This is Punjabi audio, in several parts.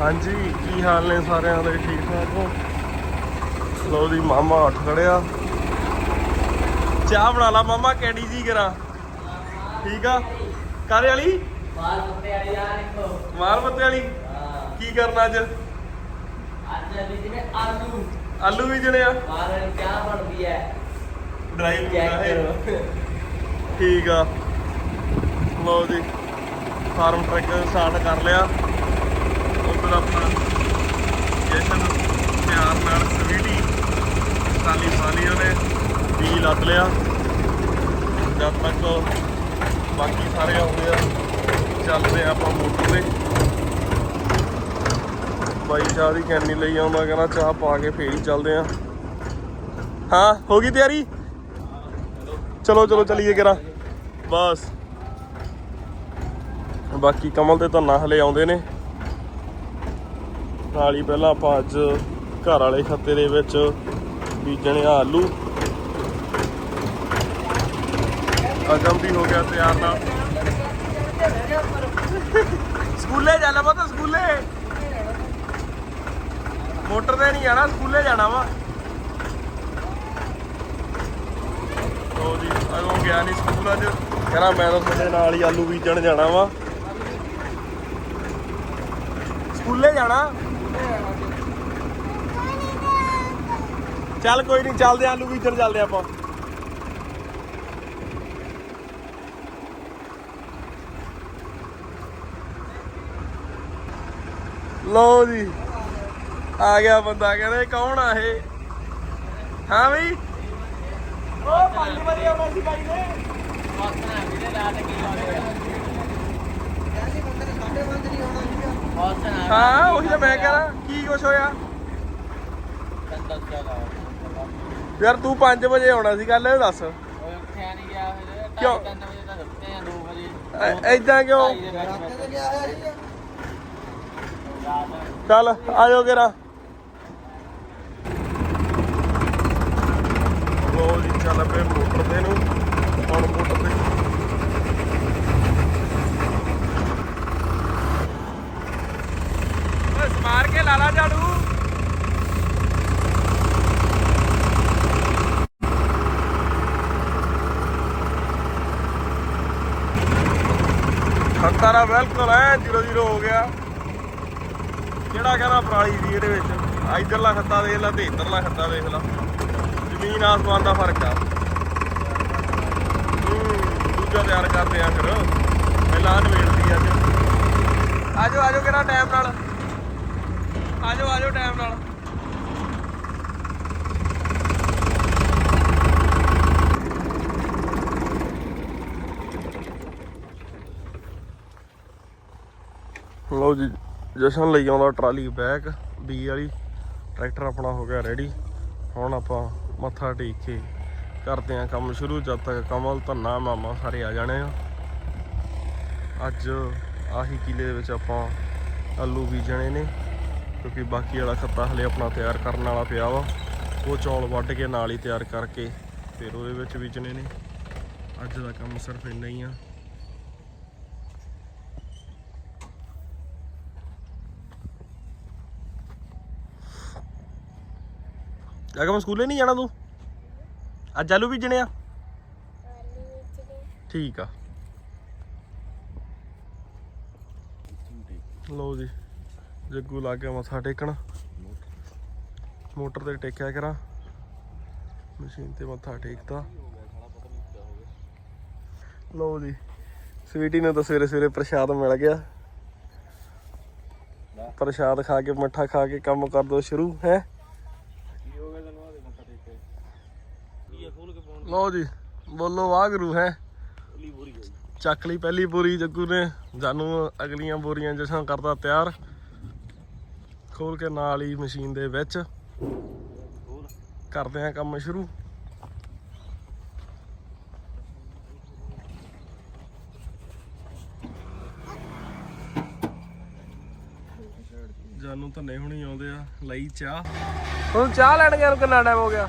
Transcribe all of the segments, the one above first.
ਹਾਂਜੀ ਕੀ ਹਾਲ ਨੇ ਸਾਰਿਆਂ ਦੇ? ਠੀਕ ਠਾਕ ਹੋ? ਲੋ ਜੀ ਮਾਮਾ ਉੱਠ ਖੜਿਆ। ਚਾਹ ਬਣਾ ਲਾ ਮਾਮਾ ਕੈਡੀ ਜੀ ਕਰਾਂ? ਠੀਕ ਆ? ਕਾਰੇ ਵਾਲੀ? ਬਾਹਰ ਕੁੱਤੇ ਵਾਲੀ ਯਾਰ ਦੇਖੋ। ਮਾਰ ਬੱਤੇ ਵਾਲੀ? ਹਾਂ। ਕੀ ਕਰਨਾ ਅੱਜ? ਅੱਜ ਅਸੀਂ ਜਿਵੇਂ ਆਲੂ। ਆਲੂ ਵੀ ਜਣੇ ਆ। ਬਾਹਰ ਵਾਲੀ ਚਾਹ ਬਣਦੀ ਡਰਾਈਵ ਚੈੱਕ ਕਰਨਾ ਹੈ। ਠੀਕ ਆ। ਲਓ ਜੀ ਫਾਰਮ ਟਰੱਕ ਸਟਾਰਟ ਕਰ ਲਿਆ। ਉਧਰ ਆਪਣਾ ਜਸ਼ਨ ਪਿਆਰ ਨਾਲ ਸਵੀਟੀ ਸਾਲੀ ਸਾਲੀ ਉਹਨੇ ਵੀ ਲੱਦ ਲਿਆ। ਜਦ ਤੱਕ ਬਾਕੀ ਸਾਰੇ ਆਉਂਦੇ ਆ, ਚੱਲਦੇ ਆ ਆਪਾਂ ਮੋਟਰ ਤੇ। ਬਾਈ ਚਾਹ ਦੀ ਕੈਨੀ ਲਈ ਆਉਂਦਾ, ਕਹਿੰਦਾ ਚਾਹ ਪਾ ਕੇ ਫੇਰ ਹੀ ਚੱਲਦੇ ਆ। ਹਾਂ, ਹੋ ਗਈ ਤਿਆਰੀ? ਚਲੋ ਚਲੋ, ਚਲੀਏ ਕਿਰਾ। ਬਸ। ਬਾਕੀ ਕਮਲ ਤੇ ਧੰਨਾ ਹਲੇ ਆਉਂਦੇ ਨੇ। ਨਾਲ ਹੀ ਪਹਿਲਾਂ ਆਪਾਂ ਅੱਜ ਘਰ ਵਾਲੇ ਖੱਤੇ ਦੇ ਵਿੱਚ ਬੀਜਣੇ ਆ ਆਲੂ। ਅਗਮ ਵੀ ਹੋ ਗਿਆ ਤਿਆਰ ਨਾਲ। ਸਕੂਲੇ ਜਾਣਾ ਵਾ ਤਾਂ ਸਕੂਲੇ। ਮੋਟਰ ਤੇ ਨਹੀਂ ਜਾਣਾ, ਸਕੂਲੇ ਜਾਣਾ ਵਾ। ਲੋ ਜੀ ਅਗੋਂ ਗਿਆ ਨਹੀਂ ਸਕੂਲ ਅੱਜ। ਕਹਿੰਦਾ ਮੈਂ ਤਾਂ ਤੁਹਾਡੇ ਨਾਲ ਹੀ ਆਲੂ ਬੀਜਣ ਜਾਣਾ ਵਾ। ਸਕੂਲੇ ਜਾਣਾ। ਚੱਲ ਕੋਈ ਨਹੀਂ ਚੱਲਦੇ ਆਲੂ ਬੀਜਣ ਚੱਲਦੇ ਆਪਾਂ। ਲੋ ਜੀ ਆ ਗਿਆ ਬੰਦਾ ਕਹਿੰਦੇ ਕੌਣ ਆ ਇਹ? ਹਾਂ ਬਈ? ਉਹ ਪੰਜ ਵਜੇ ਆਉਣਾ ਸੀ ਬਾਈ ਨੇ ਵੀਰੇ ਰਾਤ ਕੀ ਹਾਂ ਉਹੀ ਤਾਂ ਮੈਂ ਕਹਾਂ ਕੀ ਕੁਛ ਹੋਇਆ? ਕੰਦਾ ਚਲਾ ਯਾਰ ਤੂੰ 5 ਵਜੇ ਆਉਣਾ ਸੀ ਗੱਲ ਇਹ ਦੱਸ। ਉੱਠਿਆ ਨਹੀਂ ਗਿਆ ਫਿਰ ਕਿਉਂ? 3 ਵਜੇ ਤੱਕ ਉੱਠੇ ਆ 2 ਵਜੇ। ਐ- ਐਦਾਂ ਕਿਉਂ? ਰਾਤ ਚੱਲ ਆਜੋ ਕਿਰਾ ਲੋ ਜੀ ਚੱਲ ਪਏ ਮੋਟਰ ਤੇ ਨੂੰ। ਹੁਣ ਮੋਟਰ ਤੇ ਓਏ ਸਮਾਰ ਕੇ ਲਾਲਾ ਝਾੜੂ। ਖਤਰਾ ਬਿਲਕੁਲ ਐ 0-0 ਹੋ ਗਿਆ। ਕਿਹੜਾ ਕਹਿੰਦਾ ਪਰਾਲੀ ਦੀ ਇਹਦੇ ਵਿੱਚ? ਇਧਰਲਾ ਖੱਤਾ ਦੇਖ ਲੈ ਤੇ ਇਧਰਲਾ ਖੱਤਾ ਦੇਖ ਲੈ। ਜ਼ਮੀਨ ਆਸਮਾਨ ਦਾ ਫ਼ਰਕ ਆ। ਦੂਜਾ ਤਿਆਰ ਕਰਦੇ ਆ ਫਿਰ। ਪਹਿਲਾਂ ਨਵੇੜਦੀ ਅੱਜ। ਆਜੋ ਆਜੋ ਕਿਹੜਾ ਟਾਈਮ ਨਾਲ? ਆਜੋ ਆਜੋ ਟਾਈਮ ਨਾਲ। ਲਓ ਜੀ, ਜਸ਼ਨ ਲਈ ਆਉਂਦਾ ਟਰਾਲੀ ਬੈਕ ਬੀ ਵਾਲੀ। ਟਰੈਕਟਰ ਆਪਣਾ ਹੋ ਗਿਆ ਰੈਡੀ ਹੁਣ ਆਪਾਂ ਮੱਥਾ ਟੇਕ ਕੇ ਕਰਦੇ ਆਂ ਕੰਮ ਸ਼ੁਰੂ। ਜਦ ਤੱਕ ਕਮਲ, ਧੰਨਾ, ਮਾਮਾ ਸਾਰੇ ਆ ਜਾਣੇ ਆ। ਅੱਜ ਆਹੀ ਕਿਲੇ ਦੇ ਵਿੱਚ ਆਪਾਂ ਆਲੂ ਬੀਜਣੇ ਨੇ, ਕਿਉਂਕਿ ਬਾਕੀ ਵਾਲਾ ਖੱਤਾ ਹਲੇ ਆਪਣਾ ਤਿਆਰ ਕਰਨ ਵਾਲਾ ਪਿਆ ਵਾ। ਉਹ ਚੌਲ ਵੱਢ ਕੇ ਨਾਲ ਹੀ ਤਿਆਰ ਕਰਕੇ ਫਿਰ ਉਹਦੇ ਵਿੱਚ ਬੀਜਣੇ ਨੇ। ਅੱਜ ਦਾ ਕੰਮ ਸਿਰਫ ਇੰਨਾ ਹੀ ਆ। ਅਗਮ ਸਕੂਲੇ ਨਹੀਂ ਜਾਣਾ ਤੂੰ? ਅੱਜ ਆਲੂ ਬੀਜਣੇ ਆ? ਠੀਕ ਆ। ਲਓ ਜੀ ਜੱਗੂ ਲੱਗ ਗਿਆ ਮੱਥਾ ਟੇਕਣ। ਮੋਟਰ ਤੇ ਟੇਕਿਆ ਕਰਾਂ। ਮਸ਼ੀਨ ਤੇ ਮੱਥਾ ਟੇਕਤਾ। ਲਓ ਜੀ ਸਵੀਟੀ ਨੂੰ ਤਾਂ ਸਵੇਰੇ ਸਵੇਰੇ ਪ੍ਰਸ਼ਾਦ ਮਿਲ ਗਿਆ। ਪ੍ਰਸ਼ਾਦ ਖਾ ਕੇ ਮੱਠਾ ਖਾ ਕੇ ਕੰਮ ਕਰ ਦੋ ਸ਼ੁਰੂ ਹੈ? ਲਓ ਜੀ ਬੋਲੋ ਵਾਗਰੂ ਹੈ। ਚੱਕ ਲਈ ਪਹਿਲੀ ਬੋਰੀ ਜੱਗੂ ਨੇ। ਜਾਨੂੰ ਅਗਲੀਆਂ ਬੋਰੀਆਂ ਜਸਾਂ ਕਰਦਾ ਤਿਆਰ। ਖੋਲ ਕੇ ਨਾਲ ਹੀ ਮਸ਼ੀਨ ਦੇ ਵਿੱਚ ਕਰਦੇ ਆ ਕੰਮ ਸ਼ੁਰੂ। ਜਾਨੂੰ ਤਾਂ ਨਹੀਂ ਹੁਣੀ ਆਉਂਦੇ ਆ ਲਈ ਚਾਹ। ਹੁਣ ਚਾਹ ਲੈਣ ਗਿਆ ਨੂੰ ਕਿੰਨਾ ਟਾਈਮ ਹੋ ਗਿਆ?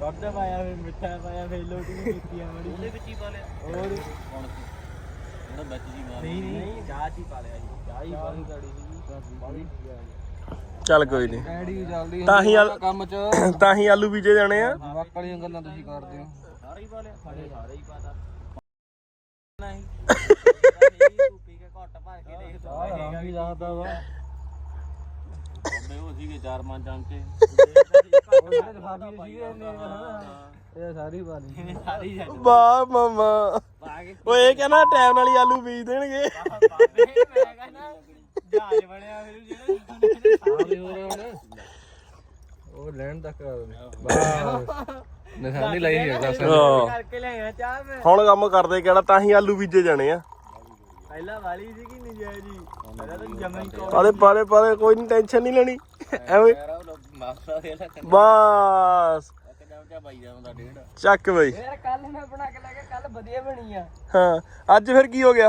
ਵੱਧ ਪਾਇਆ ਫਿਰ ਮਿੱਠਾ ਪਾਇਆ ਫਿਰ ਲੋਟੀ ਵੀ ਕੀਤੀ ਆ ਬੜੀ ਉਹਦੇ ਵਿੱਚ ਹੀ ਪਾ ਲਿਆ ਹੋਰ ਕੌਣ ਸੀ ਉਹਦਾ ਵਿੱਚ ਜੀ ਮਾਰ ਨਹੀਂ ਨਹੀਂ ਚਾਹ ਚ ਹੀ ਪਾ ਲਿਆ ਜੀ ਚਾਹ ਹੀ ਬਾਲੀ ਕੜੀ ਸੀ ਬਾਲੀ ਚੱਲ ਕੋਈ ਨਹੀਂ ਐਡੀ ਚੱਲਦੀ ਤਾਂ ਹੀ ਆਲ- ਕੰਮ ਚ ਤਾਂ ਹੀ ਆਲੂ ਬੀਜੇ ਜਾਣੇ ਆ ਵਕ ਵਾਲੀਆਂ ਗੱਲਾਂ ਤੁਸੀਂ ਕਰਦੇ ਹੋ ਸਾਰਾ ਹੀ ਪਾ ਲਿਆ ਸਾਡੇ ਸਾਰੇ ਹੀ ਪਾਤਾ ਨਹੀਂ ਤੂੰ ਪੀ ਕੇ ਘੁੱਟ ਭਰ ਕੇ ਦੇਖ ਤੂੰ ਹੈਗਾ ਵੀ ਦੱਸਦਾ ਵਾ ਸੀਗੇ ਚਾਰ ਪੰਜ ਚਮਚੇ ਇਹ ਸਾਰੀ ਬਾਣੀ ਸਾਰੀ ਜੱਟ ਵਾਹ ਮਾਮਾ ਪਾ ਕੇ ਓਏ ਇਹ ਕਹਿੰਦਾ ਟਾਈਮ ਨਾਲ ਹੀ ਆਲੂ ਬੀਜ ਦੇਣਗੇ। ਬਾਬੇ ਮੈਂ ਕਹਿੰਦਾ ਜਹਾਜ਼ ਬਣਿਆ ਫਿਰ ਜਿਹੜੇ ਉਹ ਲੈਣ ਤੱਕ ਕਰਾ ਦਿੰਦੇ ਬਸ ਨਿਸ਼ਾਨੀ ਲਾਈ ਹੈ ਦੱਸ। ਹਾਂ। ਕਰਕੇ ਲਿਆਇਆ ਚਾਹ ਮੈਂ ਹੁਣ ਕੰਮ ਕਰਦੇ ਕਿਹੜਾ ਤਾਂ ਹੀ ਆਲੂ ਬੀਜੇ ਜਾਣੇ ਆ। ਪਹਿਲਾਂ ਵਾਲੀ ਸੀ ਕਿ ਨਹੀਂ ਜਾਇ ਜੀ? ਪਹਿਲਾਂ ਤਾਂ ਜਮਾ ਹੀ ਕੋ ਪਾਲੇ ਪਾਲੇ ਪਾਲੇ ਕੋਈ ਨਹੀਂ ਟੈਨਸ਼ਨ ਨਹੀਂ ਲੈਣੀ। ਐਵੇਂ। ਮਾਸਾ ਦੇ ਲਾ ਬਸ। ਚੱਕ ਬਈ। ਯਾਰ ਕੱਲ ਮੈਂ ਬਣਾ ਕੇ ਲੈ ਕੇ ਕੱਲ ਵਧੀਆ ਬਣੀ ਆ। ਹਾਂ ਅੱਜ ਫਿਰ ਕੀ ਹੋ ਗਿਆ?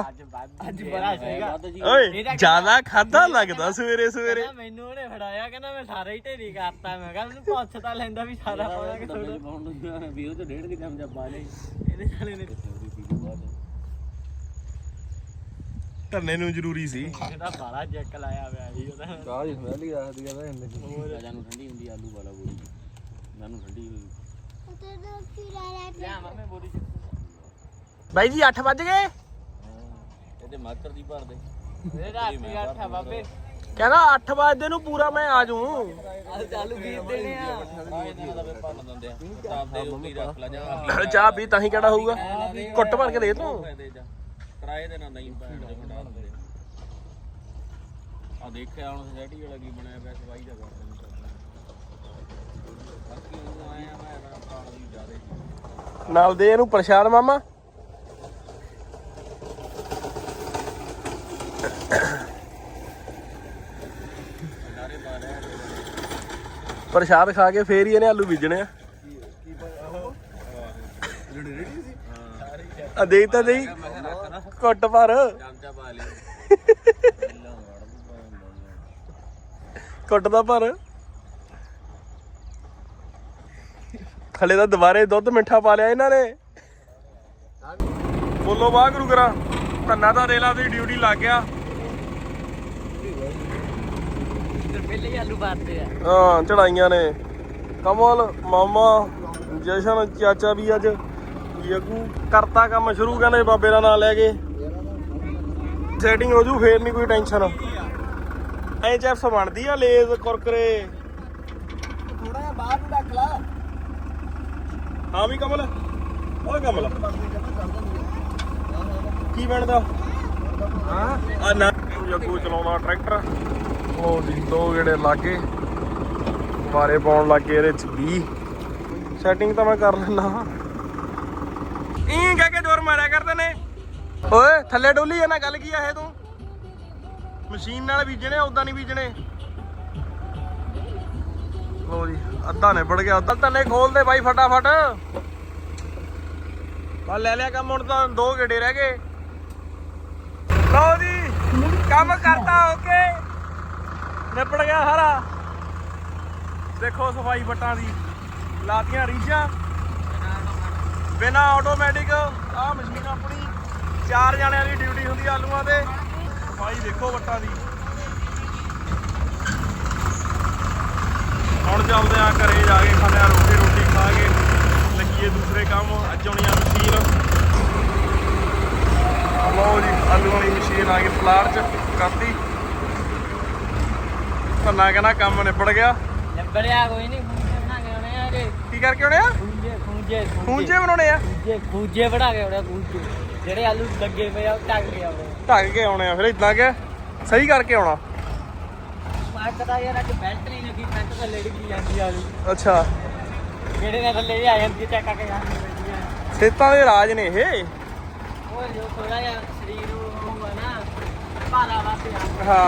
ਅੱਜ ਬੜਾ ਸੀਗਾ। ਓਏ ਜ਼ਿਆਦਾ ਖਾਦਾ ਲੱਗਦਾ ਸਵੇਰੇ ਸਵੇਰੇ। ਮੈਨੂੰ ਉਹਨੇ ਫੜਾਇਆ ਕਹਿੰਦਾ ਮੈਂ ਸਾਰਾ ਹੀ ਢੇਰੀ ਕਰਤਾ। ਮੈਂ ਕਿਹਾ ਮੈਨੂੰ ਪੁੱਛ ਤਾਂ ਲੈਂਦਾ ਵੀ ਸਾਰਾ ਪਾਉਣਾ ਕਿ ਥੋੜਾ ਵੀ ਉਹ ਤੇ ਡੇਢ ਕੇ ਚਮਚਾ ਪਾ ਲਈ ਇਹਦੇ ਸਾਲੇ ਨੇ ਧੰਨੇ ਨੂੰ ਜ਼ਰੂਰੀ ਸੀ। ਇਹਦਾ ਬਾਲਾ ਜੱਕ ਲਾਇਆ ਹੋਇਆ ਜੀ ਉਹਦਾ। ਕਾਹ ਜੀ ਸਮੈਲ ਹੀ ਆਖਦੀ ਆ ਤਾਂ ਇੰਨੇ ਰਾਜਾ ਨੂੰ ਠੰਡੀ ਹੁੰਦੀ ਆਲੂ ਵਾਲਾ ਬੋਲੀ ਮੈਨੂੰ ਠੰਡੀ ਹੋਈ ਲਿਆ ਮੈਂ ਬੋਲੀ ਬਾਈ ਜੀ 8 ਵੱਜ ਗਏ? ਇਹਦੇ ਮਾਤਰ ਦੀ ਭਰ ਦੇ। ਇਹ ਰਾਤ ਦੀ ਅੱਠਾ ਬਾਬੇ। ਕਹਿੰਦਾ 8 ਵਜੇ ਨੂੰ ਪੂਰਾ ਮੈਂ ਆ ਜੂ ਆਲੂ ਗੀਤ ਦੇਣੇ ਆ। ਵੇ ਚਾਹ ਪੀ ਤਾਂ ਹੀ ਕਿਹੜਾ ਹੋਊਗਾ। ਕੁੱਟ ਭਰ ਕੇ ਦੇ ਤੂੰ। ਕਿਰਾਏ ਦੇ ਨਾਲ ਨਹੀਂ ਪੈਣ ਦੇ ਖੰਡਾ ਦਿੰਦੇ ਆ ਦੇਖਿਆ ਹੁਣ ਸੋਸਾਇਟੀ ਵਾਲਾ ਕੀ ਬਣਾਇਆ ਪਿਆ ਸਫ਼ਾਈ ਦਾ ਕਰਦੇ। ਨੇ ਬਾਕੀ ਉਹ ਆਇਆ ਮੈਂ ਤਾਂ ਪਾਣ ਦੀ ਜ਼ਿਆਦੇ ਨਾਲ ਦੇ ਇਹਨੂੰ ਪ੍ਰਸ਼ਾਦ ਮਾਮਾ। ਪ੍ਰਸ਼ਾਦ ਖਾ ਕੇ ਫੇਰ ਹੀ ਇਹਨੇ ਆਲੂ ਬੀਜਣੇ ਆ। ਆ ਦੇਖ ਤਾਂ ਦੇਈ ਕੁੱਟ ਭਰ ਚਮਚਾ ਪਾ ਲਈ ਕੁੱਟ ਦਾ ਭਰ ਥੱਲੇ ਤਾਂ ਦੁਬਾਰੇ ਦੁੱਧ ਮਿੱਠਾ ਪਾ ਲਿਆ ਇਹਨਾਂ ਨੇ। ਬੋਲੋ ਵਾਹਿਗੁਰੂ ਕਰਾ। ਧੰਨਾ ਦਾ ਰੇਲਾ ਦੀ ਡਿਊਟੀ ਲੱਗ ਗਿਆ। ਪਹਿਲੇ ਆਲੂ ਪਾਤੇ ਆ ਹਾਂ, ਚੜਾਈਆਂ ਨੇ। ਕਮਲ, ਮਾਮਾ, ਜਸ਼ਨ, ਚਾਚਾ ਵੀ ਅੱਜ। ਯਗੂ, ਕਰਤਾ ਕੰਮ ਸ਼ੁਰੂ ਕਹਿੰਦੇ ਬਾਬੇ ਦਾ ਨਾਂ ਲੈ ਕੇ। ਸੈਟਿੰਗ ਹੋ ਜੂ ਫੇਰ ਨਹੀਂ ਕੋਈ ਟੈਨਸ਼ਨ ਐ ਚੈਪਸ ਬਣਦੀ ਆ ਲੇਜ਼ ਕੁਰਕਰੇ। ਥੋੜਾ ਜਿਹਾ ਬਾਹਰ ਨੂੰ ਰੱਖ ਲਾ। ਹਾਂ ਵੀ ਕਮਲ। ਓਏ ਕਮਲ। ਕੀ ਬਣਦਾ? ਹਾਂ। ਆ ਨਾ। ਯਗੂ ਚਲਾਉਂਦਾ ਟਰੈਕਟਰ ਉਹ ਜੀ ਦੋ ਗੇੜੇ ਲਾਗੇ। ਵਾਰੇ ਪਾਉਣ ਲੱਗੇ ਇਹਦੇ ਚ 20 ਸੈਟਿੰਗ ਤਾਂ ਮੈਂ ਕਰ ਲੈਣਾ ਈਂ ਕਹਿ ਕੇ ਜ਼ੋਰ ਮਾਰਿਆ ਕਰਦੇ ਨੇ। ਓਏ, ਥੱਲੇ ਡੋਲੀ ਇਹਨਾਂ ਗੱਲ ਕੀ ਆ, ਇਹ ਤੂੰ? ਮਸ਼ੀਨ ਨਾਲ ਬੀਜਣੇ ਉਦਾਂ ਨਹੀਂ ਬੀਜਣੇ? ਲੋ ਜੀ, ਅੱਧਾ ਨੇ ਗਿਆ, ਅੱਧਾ ਤੰਨੇ ਖੋਲ ਦੇ ਬਾਈ ਫਟਾਫਟ। ਬਾ ਲੈ ਲਿਆ ਕੰਮ, ਹੁਣ ਤਾਂ ਦੋ ਗੇੜੇ ਰਹਿ ਗਏ। ਲਓ ਜੀ, ਕੰਮ ਕਰਤਾ ਓਕੇ ਨਿਬੜ ਗਿਆ ਸਾਰਾ। ਦੇਖੋ ਸਫ਼ਾਈ ਫੱਟਾਂ ਦੀ, ਲਾਤੀਆਂ ਰੀਜਾਂ ਬਿਨਾ ਆਟੋਮੈਟਿਕ ਆ ਮਸ਼ੀਨ ਆਪਣੀ। ਚਾਰ ਜਣਿਆਂ ਦੀ ਡਿਊਟੀ ਹੁੰਦੀ ਆ ਆਲੂਆਂ ਤੇ। ਸਫ਼ਾਈ ਦੇਖੋ ਵੱਟਾਂ ਦੀ। ਹੁਣ ਚੱਲਦੇ ਆ ਘਰੇ ਜਾ ਕੇ ਖਾਣੇ ਆ ਰੋਟੀ ਰੋਟੀ ਖਾ ਕੇ ਲੱਗੀਏ ਦੂਸਰੇ ਕੰਮ ਅੱਜ ਆਉਣੀ ਆ ਮਸ਼ੀਨ। ਲਓ ਜੀ ਆਲੂ ਵਾਲੀ ਮਸ਼ੀਨ ਆ ਗਈ ਫਲਾਰ ਚ ਕਰਤੀ। ਧੰਨਾ ਕਹਿੰਦਾ ਕੰਮ ਨਿਬੜ ਗਿਆ। ਲੱਭੜਿਆ ਕੋਈ ਨਹੀਂ ਕੇ ਆ ਕਰਕੇ ਆਉਣੇ ਆ? ਖੂੰਜੇ ਖੂੰਜੇ ਖੂੰਜੇ। ਬਣਾਉਣੇ ਆ? ਖੂੰਜੇ ਖੂੰਜੇ ਬਣਾ ਕੇ ਆਉਣੇ ਖੂੰਜੇ। ਜਿਹੜੇ ਆਲੂ ਲੱਗੇ ਪਏ ਆ ਉਹ ਟੱਕ ਕੇ ਆਉਣੇ ਢੱਕ ਕੇ ਆਉਣੇ ਆ ਫਿਰ ਇਦਾਂ ਕਿ ਸਹੀ ਕਰਕੇ ਆਉਣਾ। ਮੈਂ ਕਹਦਾ ਯਾਰ ਅੱਜ ਬੈਲਟ ਨਹੀਂ ਲੱਗੀ ਪੈਂਟ ਥੱਲੇ ਡਿੱਗੀ ਜਾਂਦੀ ਆ ਆਲੂ। ਅੱਛਾ। ਜਿਹੜੇ ਨਾਲ ਥੱਲੇ ਆ ਜਾਂਦੀ ਚੈੱਕ ਕਰਕੇ ਜਾਂਦੀ ਪੈਂਦੀ ਆ। ਸੇਤਾਂ ਦੇ ਰਾਜ ਨੇ ਇਹ। ਉਹ ਜੋ ਥੋੜਾ ਜਿਹਾ ਸਰੀਰ ਉਹ ਆ ਨਾ ਭਾਰਾ ਵਾਸਤੇ ਆ। ਹਾਂ।